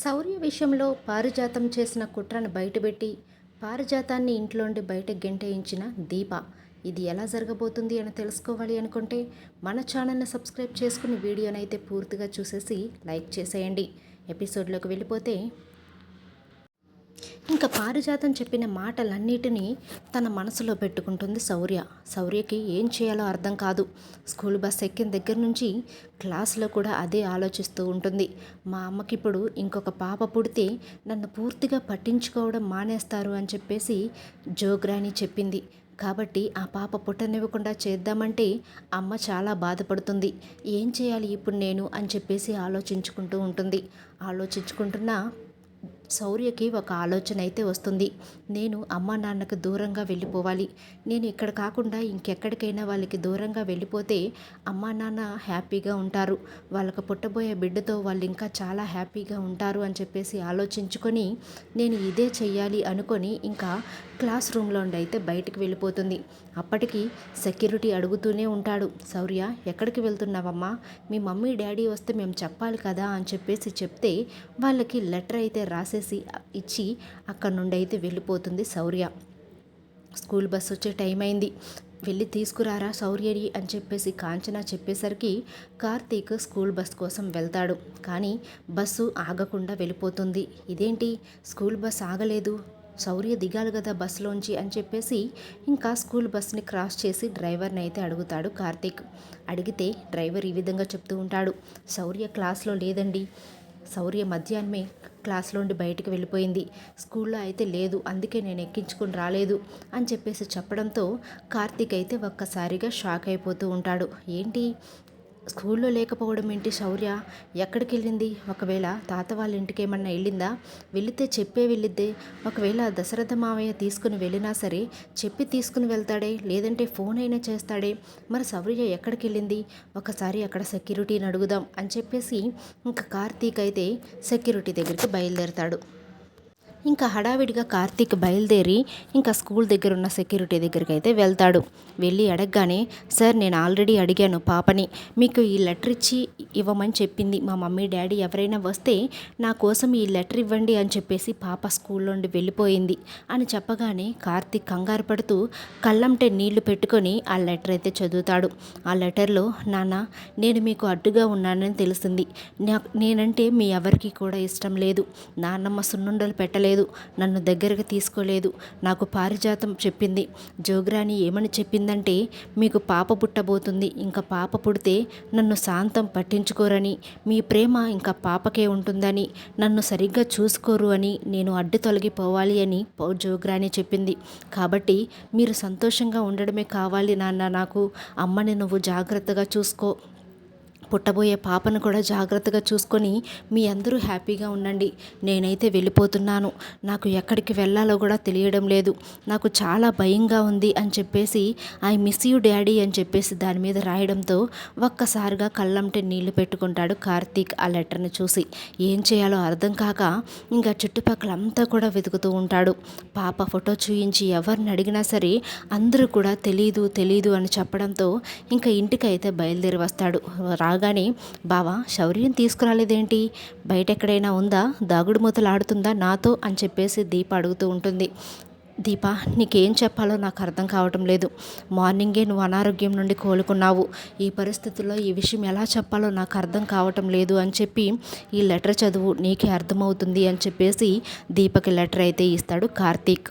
శౌర్య విషయంలో పారిజాతం చేసిన కుట్రను బయటపెట్టి పారిజాతాన్ని ఇంట్లోండి బయట గెంటేయించిన దీప. ఇది ఎలా జరగబోతుంది అని తెలుసుకోవాలి అనుకుంటే మన ఛానల్ని సబ్స్క్రైబ్ చేసుకుని వీడియోనైతే పూర్తిగా చూసేసి లైక్ చేసేయండి. ఎపిసోడ్లోకి వెళ్ళిపోతే ఇంకా పారిజాతం చెప్పిన మాటలన్నిటినీ తన మనసులో పెట్టుకుంటుంది శౌర్య. శౌర్యకి ఏం చేయాలో అర్థం కాదు. స్కూల్ బస్ ఎక్కిన దగ్గర నుంచి క్లాస్లో కూడా అదే ఆలోచిస్తూ ఉంటుంది. మా అమ్మకి ఇప్పుడు ఇంకొక పాప పుడితే నన్ను పూర్తిగా పట్టించుకోవడం మానేస్తారు అని చెప్పేసి జోగ్రాని చెప్పింది. కాబట్టి ఆ పాప పుట్టనివ్వకుండా చేద్దామంటే అమ్మ చాలా బాధపడుతుంది. ఏం చేయాలి ఇప్పుడు నేను అని చెప్పేసి ఆలోచించుకుంటూ ఉంటుంది. ఆలోచించుకుంటున్నా శౌర్యకి ఒక ఆలోచన అయితే వస్తుంది. నేను అమ్మ నాన్నకు దూరంగా వెళ్ళిపోవాలి. నేను ఇక్కడ కాకుండా ఇంకెక్కడికైనా వాళ్ళకి దూరంగా వెళ్ళిపోతే అమ్మ నాన్న హ్యాపీగా ఉంటారు. వాళ్ళకు పుట్టబోయే బిడ్డతో వాళ్ళు ఇంకా చాలా హ్యాపీగా ఉంటారు అని చెప్పేసి ఆలోచించుకొని నేను ఇదే చెయ్యాలి అనుకొని ఇంకా క్లాస్ రూమ్లో ఉండి అయితే బయటికి వెళ్ళిపోతుంది. అప్పటికి సెక్యూరిటీ అడుగుతూనే ఉంటాడు. శౌర్య ఎక్కడికి వెళ్తున్నావమ్మా? మీ మమ్మీ డాడీ వస్తే మేము చెప్పాలి కదా అని చెప్పేసి చెప్తే వాళ్ళకి లెటర్ అయితే రాసేసి ఇచ్చి అక్కడ నుండి అయితే వెళ్ళిపోతుంది శౌర్య. స్కూల్ బస్ వచ్చే టైం అయింది. వెళ్ళి తీసుకురారా శౌర్యడి అని చెప్పేసి కాంచన చెప్పేసరికి కార్తీక్ స్కూల్ బస్ కోసం వెళ్తాడు. కానీ బస్సు ఆగకుండా వెళ్ళిపోతుంది. ఇదేంటి? స్కూల్ బస్ ఆగలేదు. శౌర్య దిగాలి కదా బస్సులోంచి అని చెప్పేసి ఇంకా స్కూల్ బస్ని క్రాస్ చేసి డ్రైవర్ని అయితే అడుగుతాడు కార్తీక్. అడిగితే డ్రైవర్ ఈ విధంగా చెప్తూ ఉంటాడు. శౌర్య క్లాస్లో లేదండి. శౌర్య మధ్యాహ్నమే క్లాస్లోండి బయటికి వెళ్ళిపోయింది. స్కూల్లో అయితే లేదు అందుకే నేను ఎక్కించుకుని రాలేదు అని చెప్పేసి చెప్పడంతో కార్తీక్ అయితే ఒక్కసారిగా షాక్ అయిపోతూ ఉంటాడు. ఏంటి? స్కూల్లో లేకపోవడం ఏంటి శౌర్య? ఎక్కడికి వెళ్ళింది ఒకవేళ తాత వాళ్ళ ఇంటికి ఏమన్నా వెళ్ళిందా? వెళితే చెప్పే వెళ్ళిద్దే. ఒకవేళ దశరథ మావయ్య తీసుకుని వెళ్ళినా సరే చెప్పి తీసుకుని వెళ్తాడే లేదంటే ఫోన్ అయినా చేస్తాడే. మరి శౌర్య ఎక్కడికి వెళ్ళింది ఒకసారి అక్కడ సెక్యూరిటీని అడుగుదాం అని చెప్పేసి ఇంకా కార్తీక్ అయితే సెక్యూరిటీ దగ్గరికి బయలుదేరతాడు. ఇంకా హడావిడిగా కార్తీక్ బయలుదేరి ఇంకా స్కూల్ దగ్గర ఉన్న సెక్యూరిటీ దగ్గరికి అయితే వెళ్తాడు. వెళ్ళి అడగగానే సార్ నేను ఆల్రెడీ అడిగాను పాపని. మీకు ఈ లెటర్ ఇచ్చి ఇవ్వమని చెప్పింది. మా మమ్మీ డాడీ ఎవరైనా వస్తే నా కోసం ఈ లెటర్ ఇవ్వండి అని చెప్పేసి పాప స్కూల్ నుండి వెళ్ళిపోయింది. అని చెప్పగానే కార్తీక్ కంగారు పడుతూ కళ్ళంటే నీళ్ళు పెట్టుకొని ఆ లెటర్ అయితే చదువుతాడు. ఆ లెటర్లో నాన్న నేను మీకు అడ్డుగా ఉన్నానని తెలిసింది. నేనంటే మీ ఎవరికి కూడా ఇష్టం లేదు. నాన్నమ్మ సున్నుండలు పెట్టలేదు లేదు. నన్ను దగ్గరకు తీసుకోలేదు. నాకు పారిజాతం చెప్పింది. జోగ్రాని ఏమని చెప్పిందంటే మీకు పాప పుట్టబోతుంది. ఇంకా పాప పుడితే నన్ను శాంతం పట్టించుకోరని మీ ప్రేమ ఇంకా పాపకే ఉంటుందని నన్ను సరిగ్గా చూసుకోరు అని నేను అడ్డు తొలగిపోవాలి అని జోగ్రాని చెప్పింది. కాబట్టి మీరు సంతోషంగా ఉండడమే కావాలి నాన్న. నాకు అమ్మని నువ్వు జాగ్రత్తగా చూసుకో. పుట్టబోయే పాపను కూడా జాగ్రత్తగా చూసుకొని మీ అందరూ హ్యాపీగా ఉండండి. నేనైతే వెళ్ళిపోతున్నాను. నాకు ఎక్కడికి వెళ్ళాలో కూడా తెలియడం లేదు. నాకు చాలా భయంగా ఉంది అని చెప్పేసి ఐ మిస్ యూ డాడీ అని చెప్పేసి దాని మీద రాయడంతో ఒక్కసారిగా కళ్ళంటే నీళ్ళు పెట్టుకుంటాడు కార్తీక్ ఆ లెటర్ని చూసి. ఏం చేయాలో అర్థం కాక ఇంకా చుట్టుపక్కల అంతా కూడా వెతుకుతూ ఉంటాడు. పాప ఫోటో చూయించి ఎవరిని అడిగినా సరే అందరూ కూడా తెలీదు తెలీదు అని చెప్పడంతో ఇంకా ఇంటికైతే బయలుదేరి వస్తాడు. రా రాగానే బావా శౌర్యం తీసుకురాలేదేంటి? బయట ఎక్కడైనా ఉందా? దాగుడు మూతలు ఆడుతుందా నాతో? అని చెప్పేసి దీప అడుగుతూ ఉంటుంది. దీప నీకేం చెప్పాలో నాకు అర్థం కావటం లేదు. మార్నింగే నువ్వు అనారోగ్యం నుండి కోలుకున్నావు. ఈ పరిస్థితుల్లో ఈ విషయం ఎలా చెప్పాలో నాకు అర్థం కావటం లేదు అని చెప్పి ఈ లెటర్ చదువు నీకే అర్థమవుతుంది అని చెప్పేసి దీపకి లెటర్ అయితే ఇస్తాడు కార్తీక్.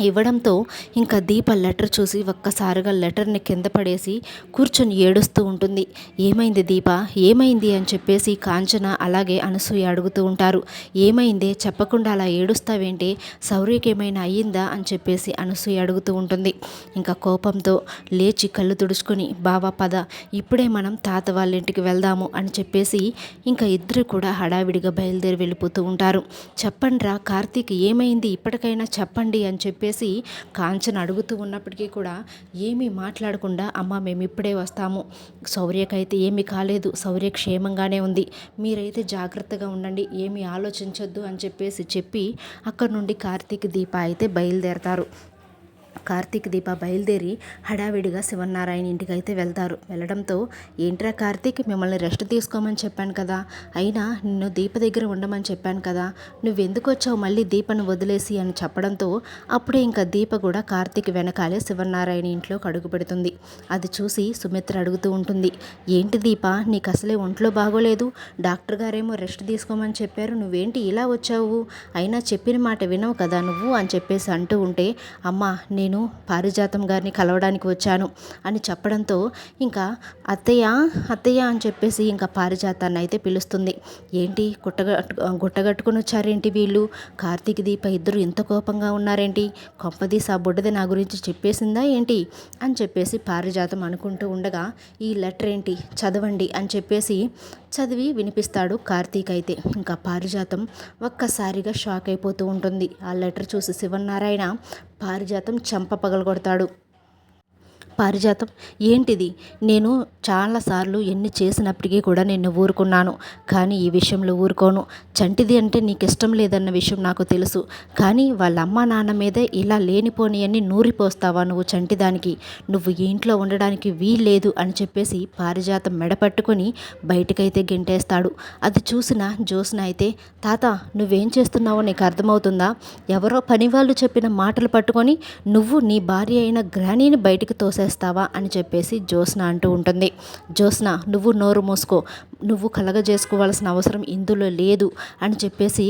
ఇవ్వడంతో ఇంకా దీప లెటర్ చూసి ఒక్కసారిగా లెటర్ని కింద పడేసి కూర్చొని ఏడుస్తూ ఉంటుంది. ఏమైంది దీప? ఏమైంది అని చెప్పేసి కాంచన అలాగే అనసూయ అడుగుతూ ఉంటారు. ఏమైంది? చెప్పకుండా అలా ఏడుస్తావేంటి? శౌర్యకి ఏమైనా అయ్యిందా? అని చెప్పేసి అనసూయ అడుగుతూ ఉంటుంది. ఇంకా కోపంతో లేచి కళ్ళు తుడుచుకొని బావా పద ఇప్పుడే మనం తాత వాళ్ళ ఇంటికి వెళ్దాము అని చెప్పేసి ఇంకా ఇద్దరు కూడా హడావిడిగా బయలుదేరి వెళ్ళిపోతూ ఉంటారు. చెప్పండి రా కార్తీక్ ఏమైంది? ఇప్పటికైనా చెప్పండి అని చెప్పి చెప్పేసి కాంచన అడుగుతూ ఉన్నప్పటికీ కూడా ఏమీ మాట్లాడకుండా అమ్మ మేము ఇప్పుడే వస్తాము. శౌర్యకైతే ఏమీ కాలేదు. శౌర్య క్షేమంగానే ఉంది. మీరైతే జాగ్రత్తగా ఉండండి. ఏమీ ఆలోచించొద్దు అని చెప్పేసి చెప్పి అక్కడ నుండి కార్తీక్ దీప అయితే బయలుదేరతారు. కార్తీక్ దీప బయలుదేరి హడావిడిగా శివనారాయణ ఇంటికి అయితే వెళ్తారు. వెళ్ళడంతో ఏంట్రా కార్తీక్ మిమ్మల్ని రెస్ట్ తీసుకోమని చెప్పాను కదా. అయినా నిన్ను దీప దగ్గర ఉండమని చెప్పాను కదా. నువ్వెందుకు వచ్చావు మళ్ళీ దీపను వదిలేసి? అని చెప్పడంతో అప్పుడే ఇంకా దీప కూడా కార్తీక్ వెనకాలే శివనారాయణ ఇంట్లో అడుగు పెడుతుంది. అది చూసి సుమిత్ర అడుగుతూ ఉంటుంది ఏంటి దీప నీకు అసలే ఒంట్లో బాగోలేదు. డాక్టర్ గారేమో రెస్ట్ తీసుకోమని చెప్పారు. నువ్వేంటి ఇలా వచ్చావు? అయినా చెప్పిన మాట వినవు కదా నువ్వు? అని చెప్పేసి అంటూ ఉంటే అమ్మ నేను పారిజాతం గారిని కలవడానికి వచ్చాను అని చెప్పడంతో ఇంకా అత్తయ్య అత్తయ్య అని చెప్పేసి ఇంకా పారిజాతాన్ని అయితే పిలుస్తుంది. ఏంటి? గుట్టగట్టు గుట్టగట్టుకుని వచ్చారేంటి వీళ్ళు? కార్తీక్ దీప ఇద్దరు ఇంత కోపంగా ఉన్నారేంటి? కొంపదీసి ఆ బుడ్డది నా గురించి చెప్పేసిందా ఏంటి? అని చెప్పేసి పారిజాతం అనుకుంటూ ఉండగా ఈ లెటర్ ఏంటి? చదవండి అని చెప్పేసి చదివి వినిపిస్తాడు కార్తీక్ అయితే. ఇంకా పారిజాతం ఒక్కసారిగా షాక్ అయిపోతూ ఉంటుంది. ఆ లెటర్ చూసి శివనారాయణ పారిజాతం చంప పగలగొడతాడు. పారిజాతం. ఏంటిది? నేను చాలాసార్లు ఎన్ని చేసినప్పటికీ కూడా నిన్ను ఊరుకున్నాను. కానీ ఈ విషయంలో ఊరుకోను. చంటిది అంటే నీకు ఇష్టం లేదన్న విషయం నాకు తెలుసు. కానీ వాళ్ళ అమ్మ నాన్న మీదే ఇలా లేనిపోని అని నూరిపోస్తావా నువ్వు చంటిదానికి? నువ్వు ఇంట్లో ఉండడానికి వీల్లేదు అని చెప్పేసి పారిజాతం మెడ పట్టుకొని బయటకైతే గెంటేస్తాడు. అది చూసిన జ్యోత్స్న అయితే తాత నువ్వేం చేస్తున్నావో నీకు అర్థమవుతుందా? ఎవరో పని వాళ్ళు చెప్పిన మాటలు పట్టుకొని నువ్వు నీ భార్య అయిన గ్రానీని బయటికి తోసేస్తావా అని చెప్పేసి జ్యోత్స్న అంటూ ఉంటుంది. జ్యోత్స్న నువ్వు నోరు మూసుకో. నువ్వు కలగజేసుకోవాల్సిన అవసరం ఇందులో లేదు అని చెప్పేసి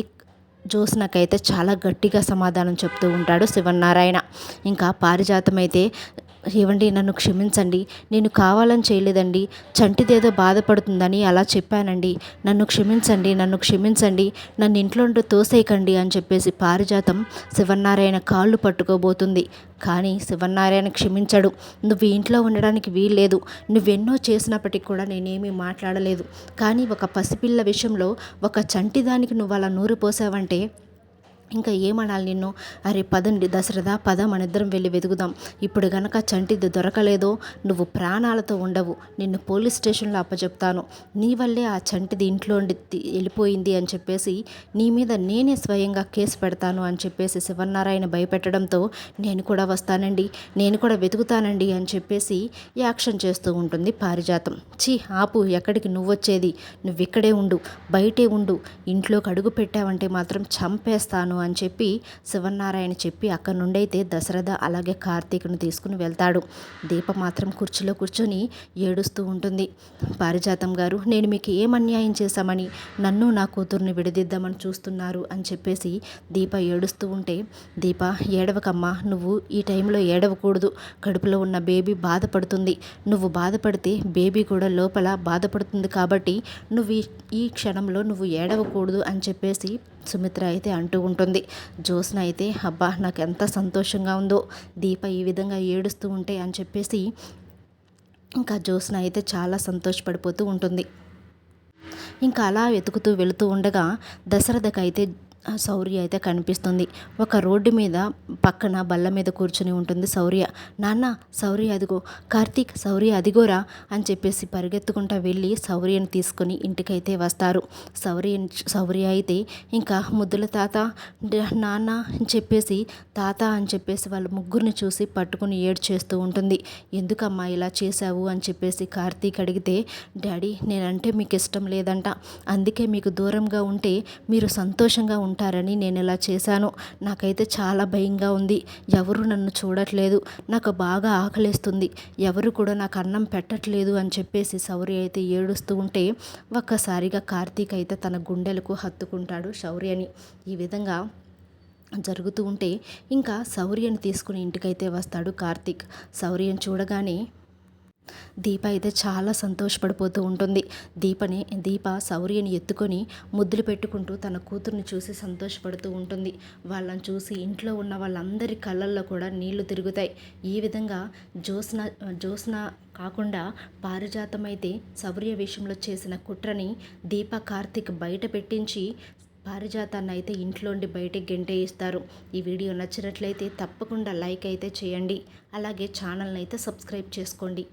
జ్యోత్స్నకైతే చాలా గట్టిగా సమాధానం చెప్తూ ఉంటాడు శివనారాయణ ఇంకా పారిజాతం అయితే ఏవండి నన్ను క్షమించండి నేను కావాలని చేయలేదండి చంటిదేదో బాధపడుతుందని అలా చెప్పానండి. నన్ను క్షమించండి నన్ను క్షమించండి నన్ను ఇంట్లో తోసేయకండి అని చెప్పేసి పారిజాతం శివనారాయణ కాళ్ళు పట్టుకోబోతుంది. కానీ శివనారాయణ క్షమించడు. నువ్వు ఇంట్లో ఉండడానికి వీల్లేదు. నువ్వెన్నో చేసినప్పటికీ కూడా నేనేమీ మాట్లాడలేదు. కానీ ఒక పసిపిల్ల విషయంలో ఒక చంటిదానికి నువ్వు అలా నూరు పోసావంటే ನಮಸ್ತೆ ఇంకా ఏమనాలి నిన్ను? అరే పదండి దశరథ పద మన ఇద్దరం వెళ్ళి వెతుకుదాం. ఇప్పుడు గనక చంటిది దొరకలేదో నువ్వు ప్రాణాలతో ఉండవు. నిన్ను పోలీస్ స్టేషన్లో అప్పచెప్తాను. నీ వల్లే ఆ చంటిది ఇంట్లో వెళ్ళిపోయింది అని చెప్పేసి నీ మీద నేనే స్వయంగా కేసు పెడతాను అని చెప్పేసి శివనారాయణ భయపెట్టడంతో నేను కూడా వస్తానండి నేను కూడా వెతుకుతానండి అని చెప్పేసి యాక్షన్ చేస్తూ ఉంటుంది పారిజాతం. చీ ఆపు ఎక్కడికి నువ్వొచ్చేది నువ్వు ఇక్కడే ఉండు బయటే ఉండు. ఇంట్లోకి అడుగు పెట్టావంటే మాత్రం చంపేస్తాను అని చెప్పి శివనారాయణ చెప్పి అక్కడి నుండి అయితే దశరథ అలాగే కార్తీక్ను తీసుకుని వెళ్తాడు. దీప మాత్రం కుర్చీలో కూర్చొని ఏడుస్తూ ఉంటుంది. పారిజాతం గారు నేను మీకు ఏం అన్యాయం చేశామని నన్ను నా కూతుర్ని విడదిద్దామని చూస్తున్నారు అని చెప్పేసి దీప ఏడుస్తూ ఉంటే దీప ఏడవకమ్మా నువ్వు ఈ టైంలో ఏడవకూడదు. కడుపులో ఉన్న బేబీ బాధపడుతుంది. నువ్వు బాధపడితే బేబీ కూడా లోపల బాధపడుతుంది కాబట్టి నువ్వు ఈ క్షణంలో నువ్వు ఏడవకూడదు అని చెప్పేసి సుమిత్ర అయితే అంటూ ఉంటుంది. జ్యోత్స్న అయితే అబ్బా నాకు ఎంత సంతోషంగా ఉందో దీప ఈ విధంగా ఏడుస్తూ ఉంటే అని చెప్పేసి ఇంకా జ్యోత్స్న అయితే చాలా సంతోషపడిపోతూ ఉంటుంది. ఇంకా అలా వెతుకుతూ వెళుతూ ఉండగా దశరథకైతే శౌర్య అయితే కనిపిస్తుంది. ఒక రోడ్డు మీద పక్కన బల్ల మీద కూర్చుని ఉంటుంది శౌర్య. నాన్న శౌర్య అదిగో కార్తీక్ శౌర్య అదిగోరా అని చెప్పేసి పరిగెత్తుకుంటా వెళ్ళి శౌర్యని తీసుకొని ఇంటికైతే వస్తారు. శౌర్య శౌర్య అయితే ఇంకా ముద్దుల తాత నాన్న అని చెప్పేసి తాత అని చెప్పేసి వాళ్ళ ముగ్గురిని చూసి పట్టుకుని ఏడు చేస్తూ ఉంటుంది. ఎందుకమ్మా ఇలా చేశావు అని చెప్పేసి కార్తీక్ అడిగితే డాడీ నేనంటే మీకు ఇష్టం లేదంట. అందుకే మీకు దూరంగా ఉంటే మీరు సంతోషంగా ఉంటారు ఉంటారని నేను ఇలా చేశాను. నాకైతే చాలా భయంగా ఉంది. ఎవరు నన్ను చూడట్లేదు. నాకు బాగా ఆకలిస్తుంది. ఎవరు కూడా నాకు అన్నం పెట్టట్లేదు అని చెప్పేసి శౌర్య అయితే ఏడుస్తూ ఉంటే ఒక్కసారిగా కార్తీక్ అయితే తన గుండెలకు హత్తుకుంటాడు శౌర్యని ఈ విధంగా జరుగుతూ ఉంటే ఇంకా శౌర్యని తీసుకుని ఇంటికైతే వస్తాడు కార్తీక్. శౌర్యం చూడగానే దీప అయితే చాలా సంతోషపడిపోతూ ఉంటుంది. దీపని దీప శౌర్యని ఎత్తుకొని ముద్దులు పెట్టుకుంటూ తన కూతుర్ని చూసి సంతోషపడుతూ ఉంటుంది. వాళ్ళని చూసి ఇంట్లో ఉన్న వాళ్ళందరి కళ్ళల్లో కూడా నీళ్ళు తిరుగుతాయి. ఈ విధంగా జ్యోత్స్న జ్యోత్స్న కాకుండా పారిజాతమైతే శౌర్య విషయంలో చేసిన కుట్రని దీప కార్తిక్ బయట పెట్టించి పారిజాతాన్ని అయితే ఇంట్లోండి బయటకి గెంటేయిస్తారు. ఈ వీడియో నచ్చినట్లయితే తప్పకుండా లైక్ అయితే చేయండి. అలాగే ఛానల్ని అయితే సబ్స్క్రైబ్ చేసుకోండి.